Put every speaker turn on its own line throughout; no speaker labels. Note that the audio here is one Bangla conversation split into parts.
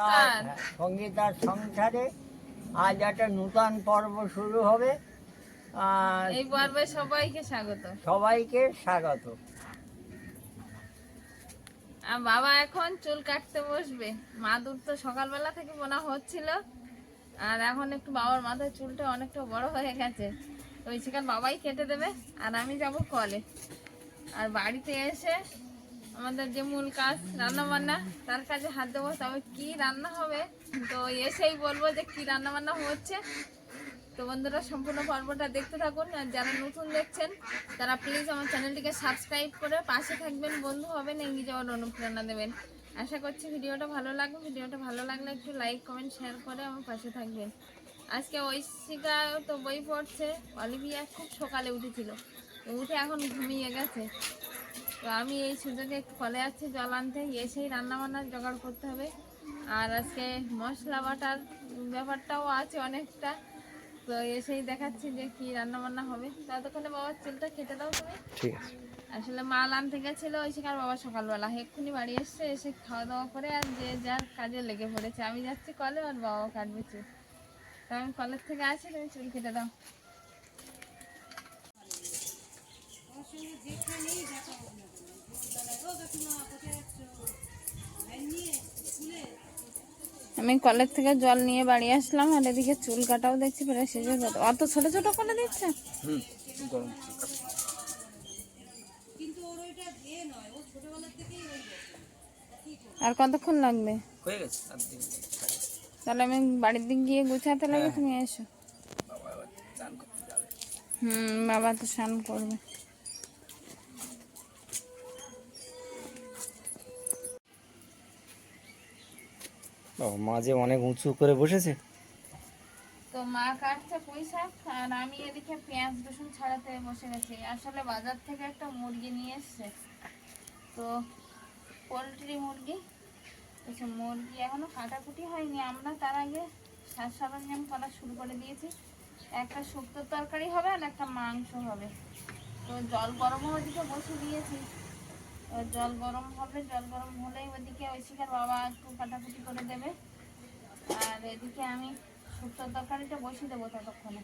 নমস্কার।
সঙ্গীতার সংসারে আজ একটা নূতন পর্ব শুরু হবে।
এই পর্বে সবাইকে স্বাগত।
সবাইকে স্বাগত।
বাবা এখন চুল কাটতে বসবে। মা দুধ তো সকালবেলা থেকে বোনা হচ্ছিল। আর এখন একটু বাবার মাথায় চুলটা অনেকটা বড় হয়ে গেছে। তো ওই সেখানে বাবাই কেটে দেবে আর আমি যাব কলে। আর বাড়িতে এসে আমাদের যে মূল কাজ রান্না বান্না তার কাজে হাত দেবো, তবে কি রান্না হবে? তো এসেই বলব যে কি রান্না বান্না হচ্ছে। তো বন্ধুরা, সম্পূর্ণ পর্বটা দেখতে থাকুন। আর যারা নতুন দেখছেন, তারা প্লিজ আমার চ্যানেলটিকে সাবস্ক্রাইব করে পাশে থাকবেন, বন্ধু হবেন, এগিয়ে যাওয়ার অনুপ্রেরণা দেবেন। আশা করছি ভিডিওটা ভালো লাগবে। ভিডিওটা ভালো লাগলে একটু লাইক কমেন্ট শেয়ার করে আমার পাশে থাকবেন। আজকে ঐশিকা তো বই পড়ছে, অলিভিয়া খুব সকালে উঠেছিল। উঠে এখন ঘুমিয়ে গেছে। তো আমি এই সুযোগে একটু কলে যাচ্ছি জল আনতে। এসেই রান্না বান্নার জোগাড় করতে হবে। আর আজকে মশলা বাটার ব্যাপারটাও আছে অনেকটা। তো এসেই দেখাচ্ছি যে কি রান্না বান্না হবে। ততক্ষণে বাবার চুলটা কেটে দাও তুমি।
ঠিক আছে।
আসলে মাল আনতে গেছিল ওই শিকার বাবা সকালবেলা। এক্ষুনি বাড়ি এসছে এসে খাওয়া দাওয়া করে আর যে যার কাজে লেগে পড়েছে। আমি যাচ্ছি কলে আর বাবা কাটবে চুল। তো আমি কলের থেকে আসি তুমি চুল কেটে দাও। আমি কলের থেকে জল নিয়ে বাড়ি আসলাম আর এদিকে চুল কাটাও দেখছি প্রায় শেষ হয়ে যাবে অত ছোট ছোট করে দিচ্ছে আর কতক্ষণ লাগবে?
হয়ে
তাহলে আমি বাড়ির দিক গিয়ে গুছাতে লাগে তুমি এসো। হুম বাবা তো স্নান করবে।
মাঝে অনেক উঁচু করে বসেছে।
তো মা কাটছে পুঁই শাক, আর আমি এদিকে পেঁয়াজ রসুন ছাড়াতে বসে গেছি। আসলে বাজার থেকে একটা মুরগি নিয়ে এসছে। তো পোলট্রি মুরগি সে মুরগি এখনও কাটাকুটি হয়নি। আমরা তার আগে সাজ সরঞ্জাম করা শুরু করে দিয়েছি, একটা শুক্তোর তরকারি হবে আর একটা মাংস হবে। তো জল গরম ওদিকে বসে দিয়েছি। জল গরম হবে, জল গরম হলেই ওদিকে ওই শিকার বাবা একটু কাটাকুটি করে দেবে। আর এদিকে আমি শুক্তোর তরকারিটা বসিয়ে দেবো ততক্ষণে।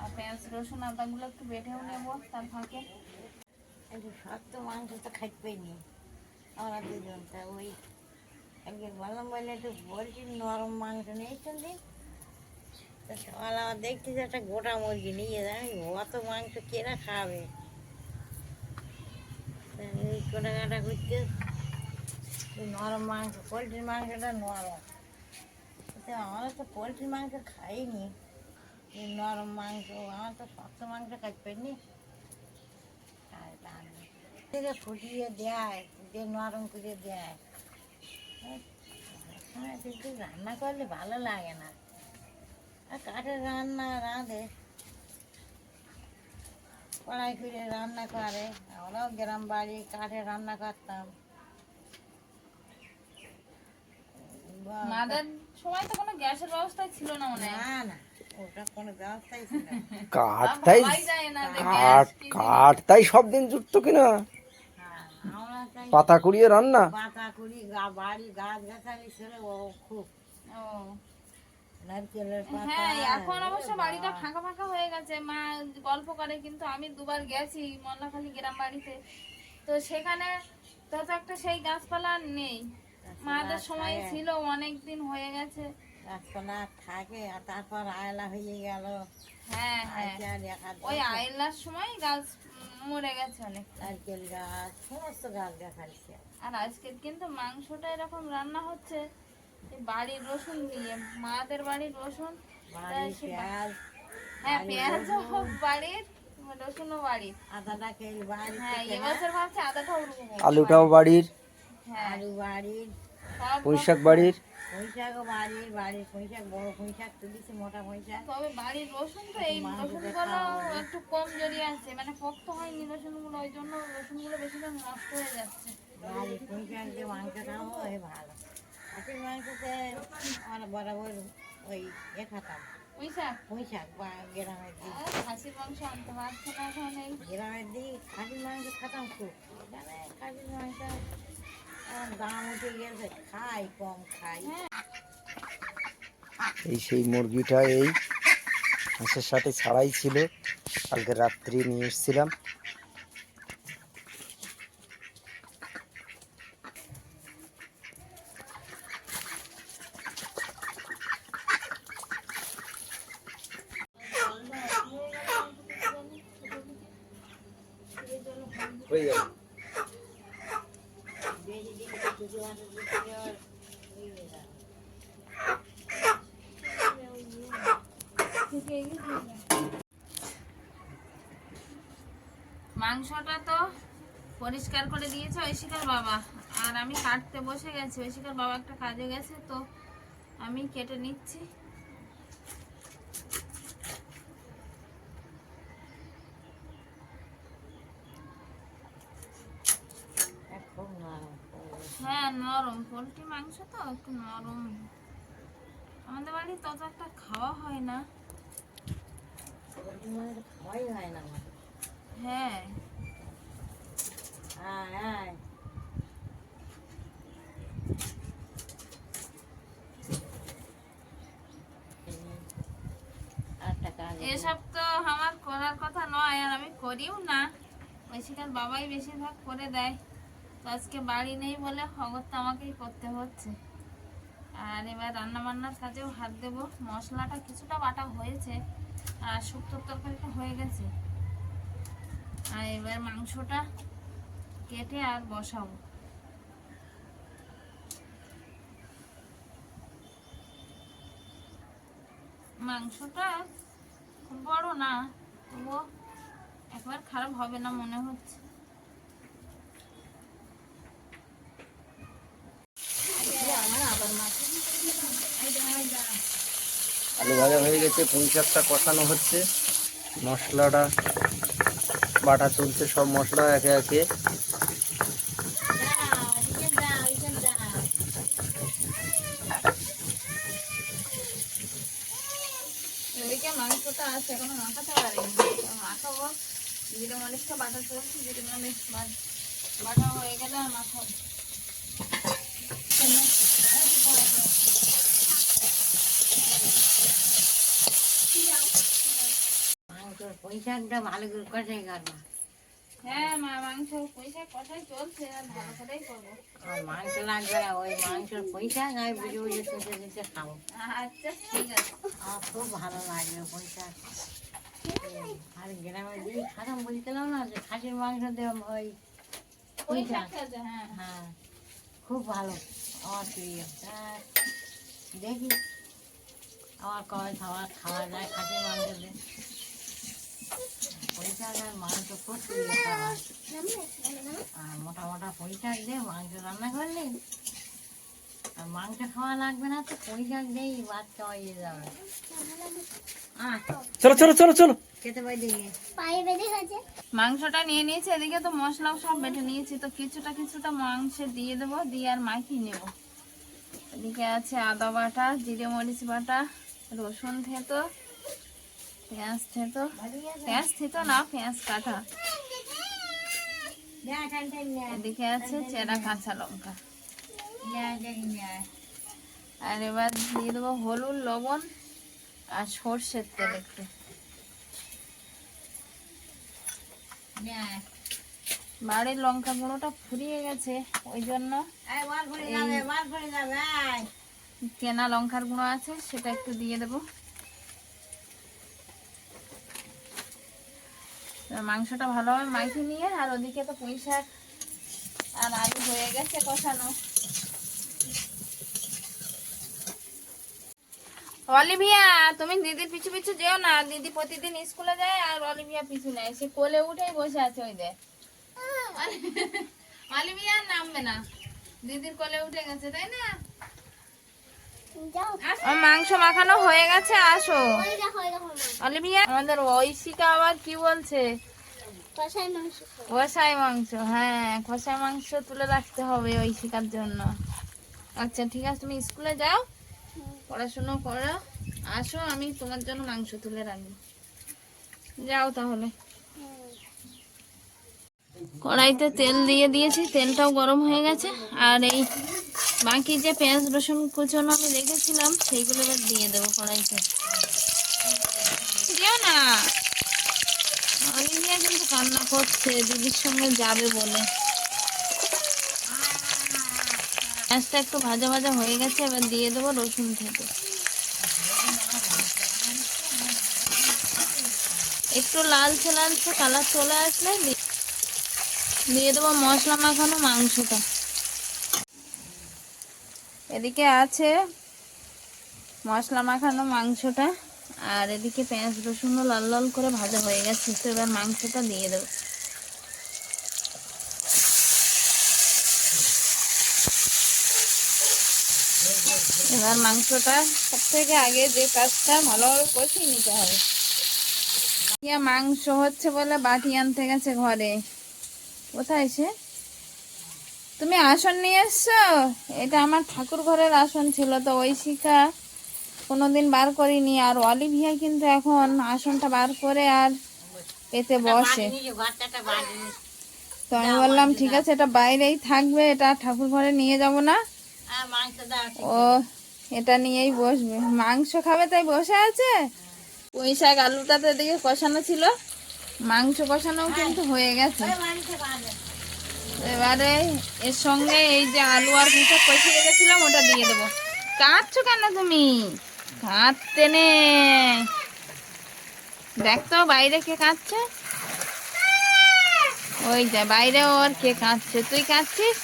আর পেঁয়াজ, রসুন, আদাগুলো একটু বেটেও নেব তার ফাঁকে।
শক্ত মাংস তো খাইতে পাইনি আমরা দুজন, তা ওই একদিন বললাম বলে একটু বলছি, নরম মাংস নিয়েছেন দিন সকাল আবার দেখছি যে একটা গোটা মুরগি নিয়ে যায় অত মাংস কেনা খাবে? এই কাটা করতে। নরম মাংস, পোলট্রির মাংসটা নরম। আমরা তো পোলট্রির মাংস খাইনি। নরম মাংস, আমার তো শক্ত মাংস খাইতে পারিনি থেকে ফুটিয়ে দেয়, দিয়ে নরম করে দেয়। রান্না করলে ভালো লাগে না। আর কাঠের রান্না, রাঁধে। কড়াই করে রান্না করে। আমরাও গ্রাম বাড়ি কাঠে রান্না করতাম।
মাদের সময় তো কোনো গ্যাসের ব্যবস্থা ছিল না মনে হয়।
না না ওটা কোনো ব্যবস্থাই ছিল না।
কাঠ তাই
ভাবাই যায় না যে
কাঠ
গ্যাস কি
কাঠ তাই সব দিন জুটতো কিনা?
হ্যাঁ,
পাতা কুড়িয়ে রান্না?
পাতা কুড়ি বাড়ি গাছ গাছালি ছিল ও খুব।
ও।
নারকেলের পাতা।
হ্যাঁ এখন অবশ্য বাড়িটা ফাঁকা ফাঁকা হয়ে গেছে। মা গল্প করে কিন্তু আমি দুবার গেছি মল্লাখালী গ্রাম বাড়িতে। তো সেখানে তত একটা সেই গাছপালা নেই। মাদের সময় ছিল অনেক দিন হয়ে গেছে।
গাছপালা থাকে আর তারপর আয়লা হয়ে গেল।
হ্যাঁ হ্যাঁ। ওই আইলার সময় গাছ মরে গেছে অনেক।
নারকেল গাছ সমস্ত গাছ দেখাচ্ছে
আর আজকে কিন্তু মাংসটা এরকম রান্না হচ্ছে। বাড়ির রসুন দিয়ে মাদের বাড়ির রসুন হ্যাঁ পেঁয়াজও বাড়ির রসুনও বাড়ির।
আদাটা খেয়ে
হ্যাঁ এবছর ভাবছি আদাটাও রুবো
আলুটাও বাড়ির।
হ্যাঁ।
আলু বাড়ির।
বাড়ির।
পুঁইশাকও বাড়ির বাড়ির পুঁইশাক বড় পুঁইশাক তুলিছি মোটা পুঁইশাক।
তবে বাড়ির রসুন তো এই রসুনগুলো একটু কম জড়িয়ে আছে মানে পক্ত হয়নি রসুনগুলো ওই জন্য রসুনগুলো বেশি নষ্ট হয়ে যাচ্ছে।
পুঁইশাক দিয়ে মাংস খাব ওই ভালো। হাতির মাংসতে আমরা বরাবর ওই এ খাতাম।
ওই শাক
পুঁইশাক বা গ্রামের দিক।
খাসির মাংস আনতে পারছে না এখন এই।
গ্রামের দিক খাসির মাংস খাতাম খুব। জানে খাসির মাংস দাম উঠে গেছে খাই কম খাই।
এই সেই মুরগিটা এই হাঁসের সাথে ছাড়াই ছিল। কালকে রাত্রি নিয়ে এসেছিলাম হয়ে গেল
বেশি দিন দুটো মাসে দুটো আর হয়ে যায়
মাংসটা তো পরিষ্কার করে দিয়েছে ঐশিকার বাবা। আর আমি কাটতে বসে গেছি। ঐশিকার বাবা একটা কাজে গেছে তো আমি কেটে নিচ্ছি। হ্যাঁ নরম। পোলট্রি মাংস তো একটু নরম। আমাদের বাড়ি তত একটা খাওয়া হয় না।
তো হয় না
হ্যাঁ
আয় আয়।
এসব তো আমার করার কথা নয় আর আমি করিও না। ঐশিকার বাবাই বেশিরভাগ করে দেয়। তো আজকে বাড়ি নেই বলে খবরটা আমাকেই করতে হচ্ছে। আর এবার রান্না বান্নার কাজেও হাত দেবো। মশলাটা কিছুটা বাটা হয়েছে। আর শুক্তোর তরকারিটা হয়ে গেছে। আর এবার মাংসটা কেটে আর বসাবো। মাংসটা খুব বড় না, তবুও একবার খারাপ হবে না মনে হচ্ছে।
আলু ভাজা হয়ে গেছে, পুঁই শাকটা কষানো হচ্ছে। মশলাটা, বাটা চলছে, সব মশলা একে একে।
মাংসটা আছে, এখনও মাখাতে পারিনি। মাখাবো, জিরে মরিচটা বাটা চলছে, জিরে মরিচ বাটা হয়ে গেলে আর মাখাবো।
মাংসর পয়সাটা ভালো করে কষাই কাটবা
হ্যাঁ মা মাংস চলছে আর ভালো করেই করব
আর মাংস লাগবে না ওই মাংসর পয়সা আমি বুঝে বুঝে তুলতে তুলতে খাব।
আচ্ছা ঠিক আছে।
আমার খুব ভালো লাগবে পয়সা। আর গ্রামে দিয়ে খাতাম বলছিলাম না যে খাসির মাংস দিয়ে ওই
পয়সা। হ্যাঁ।
হ্যাঁ খুব ভালো। আমার প্রিয় দেখি। আমার কয় খাওয়া খাওয়া যায় খাসির মাংস দিয়ে। মাংস আর মোটা মোটা পয়সা দিয়ে মাংস রান্না করলে আর মাংস খাওয়া লাগবে না তো দিয়েই বাচ্চা হয়ে যাবে। আহ
চলো চলো চলো চলো।
খেতে পাই দিয়ে
মাংসটা নিয়ে নিয়েছি এদিকে তো মশলাও সব বেটে নিয়েছি তো কিছুটা কিছুটা মাংসে দিয়ে দেবো দিয়ে আর মাখিয়ে নেব। এদিকে আছে আদা বাটা জিরে মরিচ বাটা রসুন থেতো পেঁয়াজ থেতো? পেঁয়াজ থেতো না, পেঁয়াজ কাটা এদিকে আছে চেরা কাঁচা লঙ্কা। আর এবার দিয়ে দেবো হলুদ, লবণ আর সর্ষের তেল একটু। বাড়ির লঙ্কা গুঁড়োটা ফুরিয়ে গেছে, ওই জন্য কেনা লঙ্কার গুঁড়ো আছে, সেটা একটু দিয়ে দেবো। মাংসটা ভালোভাবে মাখিয়ে নিয়ে আর ওদিকে তো পুঁই শাক আর আলু হয়ে গেছে কষানো। অলিভিয়া তুমি দিদির পিছু পিছু যেও না দিদি প্রতিদিন স্কুলে যায় আর অলিভিয়া পিছু নেয় সে কোলে উঠেই বসে আছে ওই দে অলিভিয়া নামবে না দিদির কোলে উঠে গেছে তাই না? আমার মাংস মাখানো হয়ে গেছে আসো। অলিভিয়া আমাদের ঐশিকা আবার কি বলছে? কষাই মাংস হ্যাঁ কষাই মাংস তুলে রাখতে হবে ঐশিকার জন্য। আচ্ছা ঠিক আছে তুমি স্কুলে যাও পড়াশুনো করো। আসো আমি তোমার জন্য মাংস তুলে রাখব। যাও তাহলে। কড়াইতে তেল দিয়ে দিয়েছি তেলটাও গরম হয়ে গেছে আর এই বাকি যে পেঁয়াজ রসুন কুচনো আমি রেখেছিলাম সেইগুলো এবার দিয়ে দেবো কড়াইতে। দিও না। অলিভিয়া কিন্তু কান্না করছে, দিদির সঙ্গে যাবে বলে। পেঁয়াজটা একটু ভাজা ভাজা হয়ে গেছে, এবার দিয়ে দেবো রসুন থেকে। একটু লালচে লালচে কালার চলে আসলে দিয়ে দেবো মশলা মাখানো মাংসটা। এদিকে আছে মশলা মাখানো মাংসটা, আর এদিকে পেঁয়াজ রসুনও লাল লাল করে ভাজা হয়ে গেছে। তো এবার মাংসটা দিয়ে দেবো। এবার মাংসটা সব থেকে আগে যে কাজটা ভালোভাবে কষিয়ে নিতে হবে। মাংস হচ্ছে বলে বাটি আনতে গেছে ঘরে। কোথায় সে? তুমি আসন নিয়ে এসছো? এটা আমার ঠাকুর ঘরের আসন ছিল তো ওই শিখা কোনোদিন বার করিনি। আর অলিভিয়া কিন্তু এখন আসনটা বার করে আর এতে বসে। তো আমি বললাম ঠিক আছে এটা বাইরেই থাকবে এটা ঠাকুর ঘরে নিয়ে যাব না। ও এটা নিয়েই বসবে। মাংস খাবে তাই বসে আছে? পুঁই শাক আলুটাতে দিকে কষানো ছিল। মাংস কষানোও কিন্তু হয়ে গেছে। এবারে এর সঙ্গে এই যে আলু আর শাক কষিয়ে রেখেছিলাম, ওটা দিয়ে দেবো। কাঁদছো কেন তুমি? কাঁদতে নে। দেখ তো বাইরে কে কাঁদছে। ওই যা বাইরে ওর কে কাঁদছে। তুই কাঁদছিস?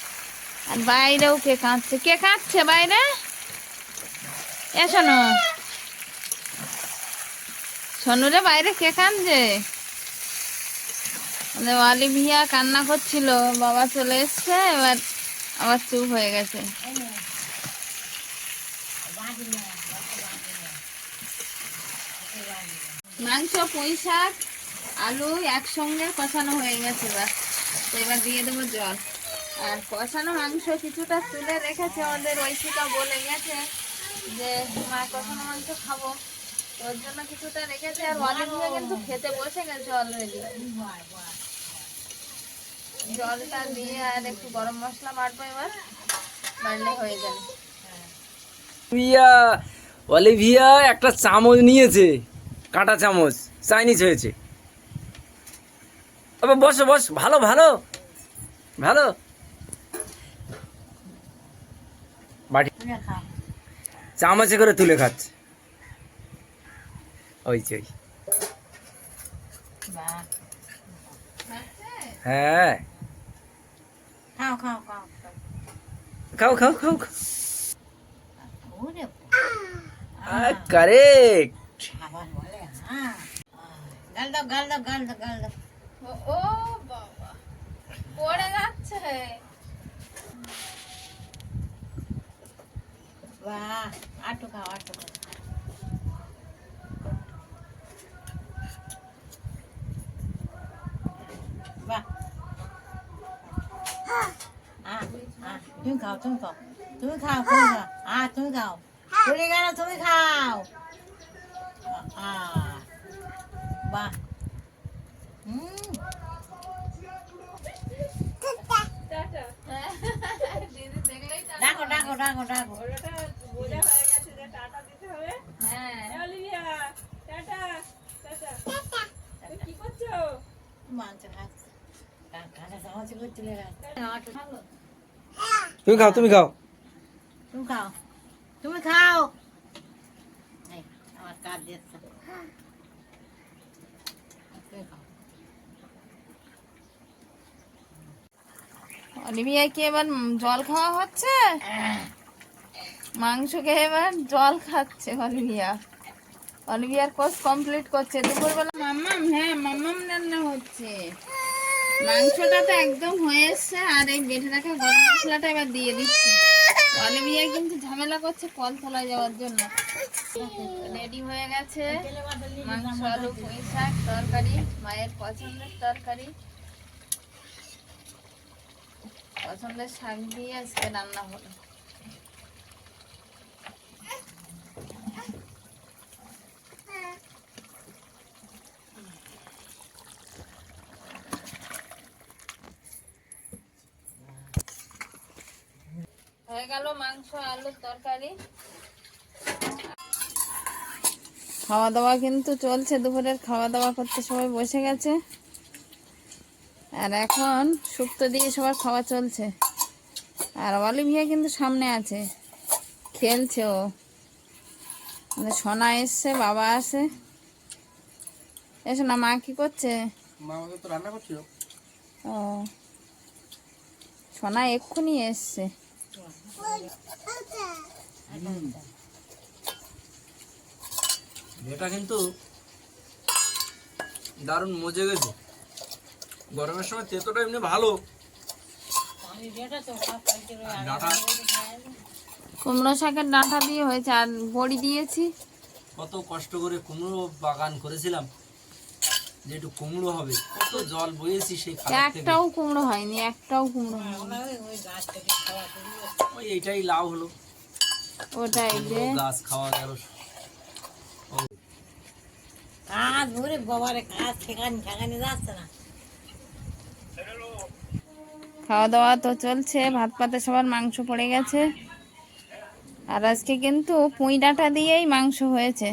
আর বাইরেও কে কাঁদছে? কে কাঁদছে বাইরে? এ শোনো। সোনুরে বাইরে কে কাঁদছে? আমাদের অলিভিয়া কান্না করছিল, বাবা চলে এসছে, এবার আবার চুপ হয়ে গেছে। মাংস পুঁই শাক আলু একসঙ্গে কষানো হয়ে গেছে এবার। তো এবার দিয়ে দেবো জল। আর কষানো মাংস কিছুটা তুলে রেখেছে আমাদের ঐশিকা বলে গেছে যে, মা, কষানো মাংস খাব। ওর জন্য কিছুটা রেখেছে, আর অলিভিয়া কিন্তু খেতে বসে গেছে অলরেডি জলটা দিয়ে আর একটু গরম মশলা বাটবো এবার বাড়লে হয়ে যাবে।
অলিভিয়া অলিভিয়া একটা চামচ নিয়েছে কাঁটা চামচ চাইনিজ হয়েছে। আবার বস বস ভালো ভালো ভালো। বাটি চামচে করে তুলে খাচ্ছে। ওই যে হ্যাঁ।
খাও খাও খাও খাও।
খাও খাও খাও
ওরে
কারেক্ট
আবার বলে হ্যাঁ গাল দাও গাল দাও গাল দাও গাল দাও
ও ও বাবা পড়ে যাচ্ছে
বাহ আটু খাও আটু খাও তুমি খাও তুমি খাও তুমি খাও তুমি খাও আহ তুমি খাও চলে গেল তুমি খাও আহ, বাহ হুম
দিদি দেখলেই তো
ডাকো ডাকো ডাকো ডাকো
হ্যাঁ
মাংস খাচ্ছে কাঁচা চামচ করে চলে গেছে আটু খাব
তুমি খাও তুমি খাও।
তুমি খাও। তুমি খাও। আমার কাজ দিচ্ছে।
অলিভিয়া কি এবার জল খাওয়া হচ্ছে? মাংস খেয়ে এবার জল খাচ্ছে অলিভিয়া অলিভিয়ার কোর্স কমপ্লিট করছে। দুপুরবেলা মাম্মাম হ্যাঁ মাম্মাম রান্না হচ্ছে। মাংসটা তো একদম হয়ে আর এই বেঁধে রাখা গরম মশলাটা এবার দিয়ে দিচ্ছি। অলিভিয়া কিন্তু ঝামেলা করছে কল তোলায় যাওয়ার জন্য। রেডি হয়ে গেছে। মাংস, আলু, পুঁই শাক, তরকারি, মায়ের পছন্দের তরকারি। পছন্দের শাক দিয়ে আজকে রান্না হলো। হয়ে গেল মাংস আলুর তরকারি। খাওয়া দাওয়া কিন্তু চলছে দুপুরের খাওয়া দাওয়া করতে সবাই বসে গেছে। আর এখন শুক্তো দিয়ে সবার খাওয়া চলছে। আর অলিভিয়া কিন্তু সামনে আছে। খেলছে ও। মানে সোনা এসছে বাবা আসে এসো না মা কি করছে?
মা আমাকে তো রান্না করছিল।
ও। সোনা এক্ষুনি এসছে।
এটা কিন্তু দারুণ মজে গেছে। গরমের সময় তেতোটা এমনি ভালো।
কুমড়ো শাকের ডাঁটা দিয়ে হয়েছে আর বড়ি দিয়েছি।
কত কষ্ট করে কুমড়ো বাগান করেছিলাম। যে একটু কুমড়ো হবে কত জল বয়েছি সেই
একটাও কুমড়ো হয়নি একটাও কুমড়ো
ওই
এইটাই লাভ হলো।
ওটাই যে।
গাছ খাওয়া গেল।
কাজ ভরে বাবারে কাজ ঠেকানি ঠেকানি যাচ্ছে না।
খাওয়া দাওয়া তো চলছে ভাত পাতে সবার মাংস পড়ে গেছে। আর আজকে কিন্তু পুঁই ডাঁটা দিয়েই মাংস হয়েছে।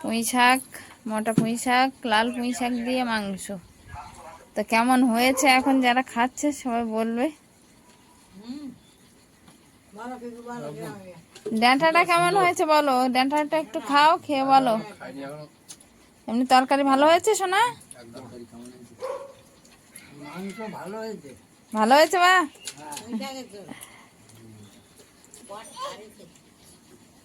পুঁই শাক মোটা পুঁই শাক, লাল পুঁই শাক দিয়ে মাংস। তো কেমন হয়েছে এখন যারা খাচ্ছে সবাই বলবে। ডাঁটাটা কেমন হয়েছে বলো? ডাঁটাটা একটু খাও, খেয়ে বলো। এমনি তরকারি ভালো হয়েছে সোনা?
ভালো হয়েছে?
বা
ওইটাকে তো বট ছাড়িয়েছে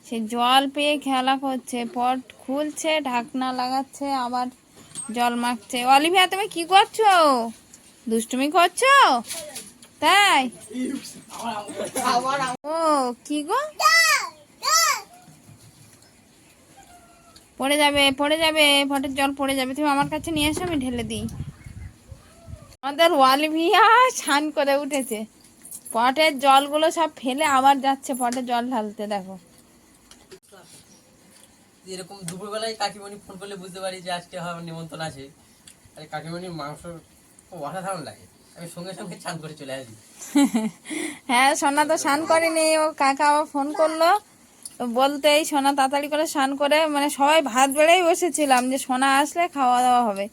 সে জল পেয়ে খেলা করছে, পট খুলছে, ঢাকনা লাগাচ্ছে, আবার জল মাখছে। অলিভিয়া, তুমি কি করছ? দুষ্টুমি করছ? তাই? ও, কি গো? পড়ে যাবে পড়ে যাবে, পটের জল পড়ে যাবে। তুমি আমার কাছে নিয়ে এসো, আমি ঢেলে দিই। আমাদের অলিভিয়া স্নান করে উঠেছে। পটের জলগুলো সব ফেলে আবার যাচ্ছে পটে জল ঢালতে, দেখো।
এরকম দুপুরবেলায় কাকিমণি ফোন করলে বুঝতে পারি যে আজকে আমার নিমন্ত্রণ আছে। আর কাকিমণির মাংস খুব অসাধারণ লাগে। আমি সঙ্গে সঙ্গে চান করে চলে আসি।
হ্যাঁ সোনা তো স্নান করেনি। ও কাকা আবার ফোন করল। তো বলতেই সোনা তাড়াতাড়ি করে স্নান করে মানে সবাই ভাত বেড়েই বসেছিলাম যে সোনা আসলে খাওয়া দাওয়া হবে।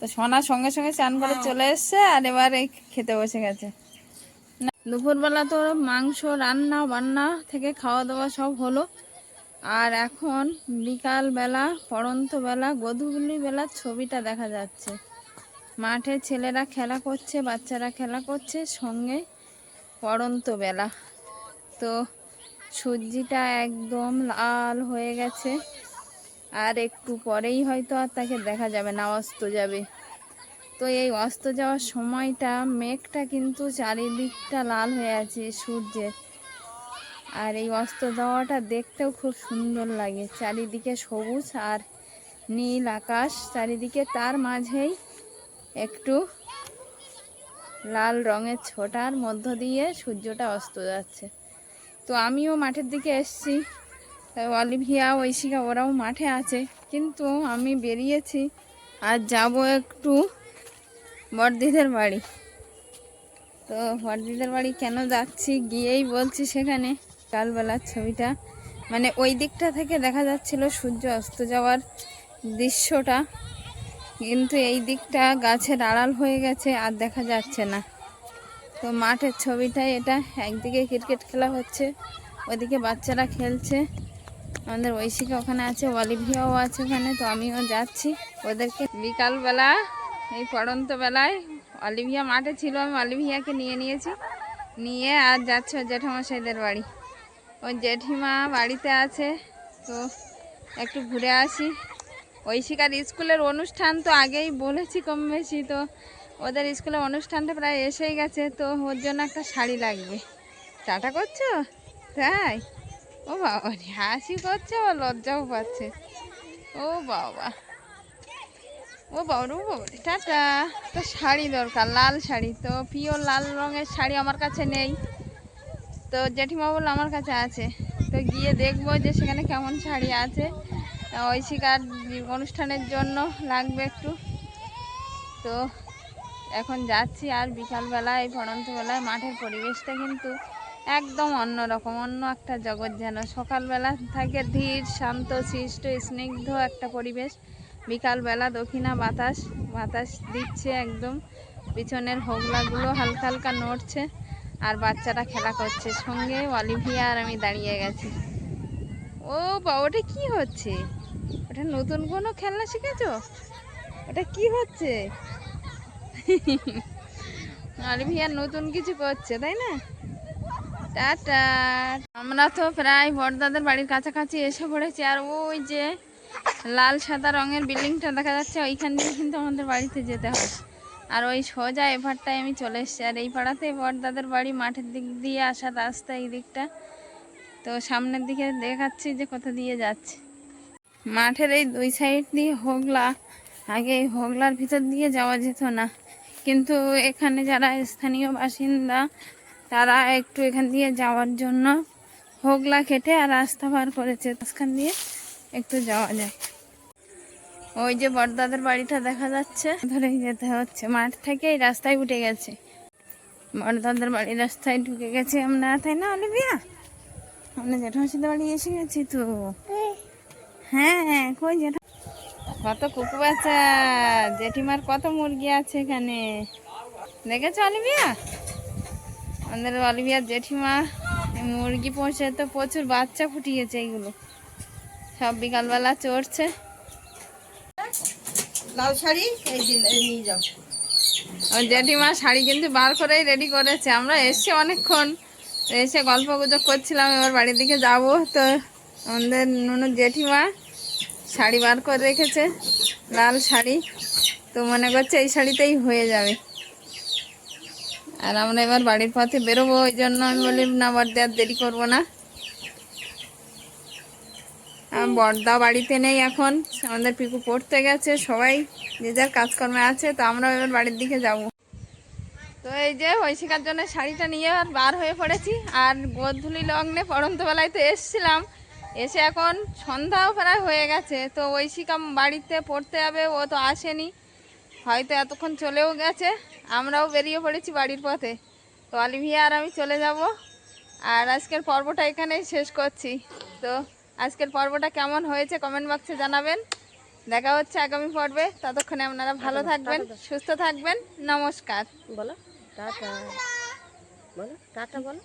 তো সোনা সঙ্গে সঙ্গে স্নান করে চলে এসছে আর এবারে খেতে বসে গেছে। দুপুরবেলা তো মাংস রান্না বান্না থেকে খাওয়া দাওয়া সব হলো। আর এখন বিকাল বেলা পড়ন্ত বেলা ছবিটা দেখা যাচ্ছে। মাঠে ছেলেরা খেলা করছে, বাচ্চারা খেলা করছে, সঙ্গে পড়ন্ত বেলা তো সূর্যিটা একদম লাল হয়ে গেছে। আর একটু পরেই হয়তো আর তাকে দেখা যাবে না, অস্ত যাবে। তো এই অস্ত যাওয়ার সময়টা, মেঘটা কিন্তু চারিদিকটা লাল হয়ে আছে সূর্যের। আর এই অস্ত যাওয়াটা দেখতেও খুব সুন্দর লাগে। চারিদিকে সবুজ আর নীল আকাশ, চারিদিকে তার মাঝেই একটু লাল রঙের ছোটার মধ্য দিয়ে সূর্যটা অস্ত যাচ্ছে। তো আমিও মাঠের দিকে এসছি। অলিভিয়া, ঐশিকা ওরাও মাঠে আছে। কিন্তু আমি বেরিয়েছি আর যাব একটু বড়দিদের বাড়ি। তো বড়দিদের বাড়ি কেন যাচ্ছি গিয়েই বলছি সেখানে। কালবেলার ছবিটা। মানে ওই দিকটা থেকে দেখা যাচ্ছিল সূর্য অস্ত যাওয়ার দৃশ্যটা। কিন্তু এই দিকটা গাছের আড়াল হয়ে গেছে, আর দেখা যাচ্ছে না। তো মাঠের ছবিটাই এটা। একদিকে ক্রিকেট খেলা হচ্ছে ওইদিকে বাচ্চারা খেলছে। আমাদের ঐশিকা ওখানে আছে অলিভিয়াও আছে ওখানে, তো আমিও যাচ্ছি। ওদেরকে বিকালবেলা, এই পড়ন্ত বেলায় অলিভিয়া মাঠে ছিল, আমি অলিভিয়াকে নিয়ে নিয়েছি। নিয়ে আর যাচ্ছে জেঠামশাইদের বাড়ি। ওই জেঠিমা বাড়িতে আছে, তো একটু ঘুরে আসি। ঐশিকার স্কুলের অনুষ্ঠান তো আগেই বলেছি কম বেশি, তো ওদের স্কুলের অনুষ্ঠানটা প্রায় এসেই গেছে, তো ওর জন্য একটা শাড়ি লাগবে। টাটা করছ? তাই? ও বাবা হাসি করছে ও লজ্জাও পাচ্ছে। ও বাবা। ও বাবা ও বাবা টাটা। তো শাড়ি দরকার, লাল শাড়ি, তো পিওর লাল রঙের শাড়ি আমার কাছে নেই। তো জেঠিমা বলল, আমার কাছে আছে। তো গিয়ে দেখব যে সেখানে কেমন শাড়ি আছে। ঐশিকার অনুষ্ঠানের জন্য লাগবে একটু। তো এখন যাচ্ছি আর বিকালবেলা এই পড়ন্ত বেলায় মাঠের পরিবেশটা কিন্তু একদম অন্যরকম অন্য একটা জগৎ যেন। সকালবেলা থাকে ধীর, শান্ত, সৃষ্ট, স্নিগ্ধ একটা পরিবেশ। বিকালবেলা দক্ষিণা বাতাস বাতাস দিচ্ছে একদম। পিছনের হোগলাগুলো হালকা হালকা নড়ছে। আর বাচ্চারা খেলা করছে। সঙ্গে অলিভিয়া আর আমি দাঁড়িয়ে গেছি। ও বা ওটা কি হচ্ছে? ওটা নতুন কোনো খেলনা শিখেছো? ওটা কি হচ্ছে? অলিভিয়া নতুন কিছু করছে, তাই না? টাটা। আমরা তো প্রায় বড়দাদের বাড়ির কাছাকাছি এসে পড়েছি, আর ওই যে লাল সাদা রঙের বিল্ডিংটা দেখা যাচ্ছে, ওইখান দিয়ে কিন্তু আমাদের বাড়িতে যেতে হয়। আর ওই সোজা এপারটায় আমি চলে এসেছি। আর এই পাড়াতে বড়দাদের বাড়ি, মাঠের দিক দিয়ে আসা রাস্তা এই দিকটা। তো সামনের দিকে দেখাচ্ছি যে কোথা দিয়ে যাচ্ছে। মাঠের এই দুই সাইড দিয়ে হোগলা। আগে এই হোগলার ভিতর দিয়ে যাওয়া যেত না। কিন্তু এখানে যারা স্থানীয় বাসিন্দা, তারা একটু এখান দিয়ে যাওয়ার জন্য হোগলা কেটে আর রাস্তা পার করেছে। মাঝখান দিয়ে একটু যাওয়া যায়। ওই যে বড়দাদের বাড়িটা দেখা যাচ্ছে। ধরেই যেতে হচ্ছে। মাঠ থেকে এই রাস্তায় উঠে গেছে। বড়দাদের বাড়ির রাস্তায় ঢুকে গেছি আমরা, তাই না, অলিভিয়া? আমরা জেঠামশিদের বাড়ি এসে গেছি তো। হ্যাঁ হ্যাঁ কই জেঠা? কত কুকু বাচ্চা জেঠিমার কত মুরগি আছে এখানে? দেখেছ অলিভিয়া? আমাদের অলিভিয়ার জেঠিমা মুরগি পোষে তো প্রচুর বাচ্চা ফুটিয়েছে এইগুলো সব বিকালবেলা চড়ছে।
লাল শাড়ি, এই নিয়ে যাও।
জেঠিমা শাড়ি কিন্তু বার করেই রেডি করেছে। আমরা এসছি অনেকক্ষণ। এসে গল্প গুজব করছিলাম, এবার বাড়ির দিকে যাব। তো আমাদের নুনু জেঠিমা শাড়ি বার করে রেখেছে, লাল শাড়ি। তো মনে করছে এই শাড়িতেই হয়ে যাবে। আর আমরা এবার বাড়ির পথে বেরোবো, ওই জন্য আমি বলি না বর্দে আর দেরি করব না। বর্দা বাড়িতে নেই এখন। আমাদের পিকু পড়তে গেছে, সবাই যে যার কাজকর্মে আছে, তো আমরা এবার বাড়ির দিকে যাব। তো এই যে ঐশিকার জন্য শাড়িটা নিয়ে আর বার হয়ে পড়েছি, আর গোধূলি লগ্নে পড়ন্ত বেলায় তো এসছিলাম। এসে এখন সন্ধ্যাও প্রায় হয়ে গেছে, তো ঐশিকা বাড়িতে পড়তে যাবে, ও তো আসেনি। হয়তো এতক্ষণ চলেও গেছে, আমরাও বেরিয়ে পড়েছি বাড়ির পথে। তো অলিভিয়া আর আমি চলে যাব, আর আজকের পর্বটা এখানেই শেষ করছি। তো আজকের পর্বটা কেমন হয়েছে কমেন্ট বক্সে জানাবেন। দেখা হচ্ছে আগামী পর্বে। ততক্ষণে আপনারা ভালো থাকবেন সুস্থ থাকবেন। নমস্কার।
বলো টাটা। বলো টাটা বলো।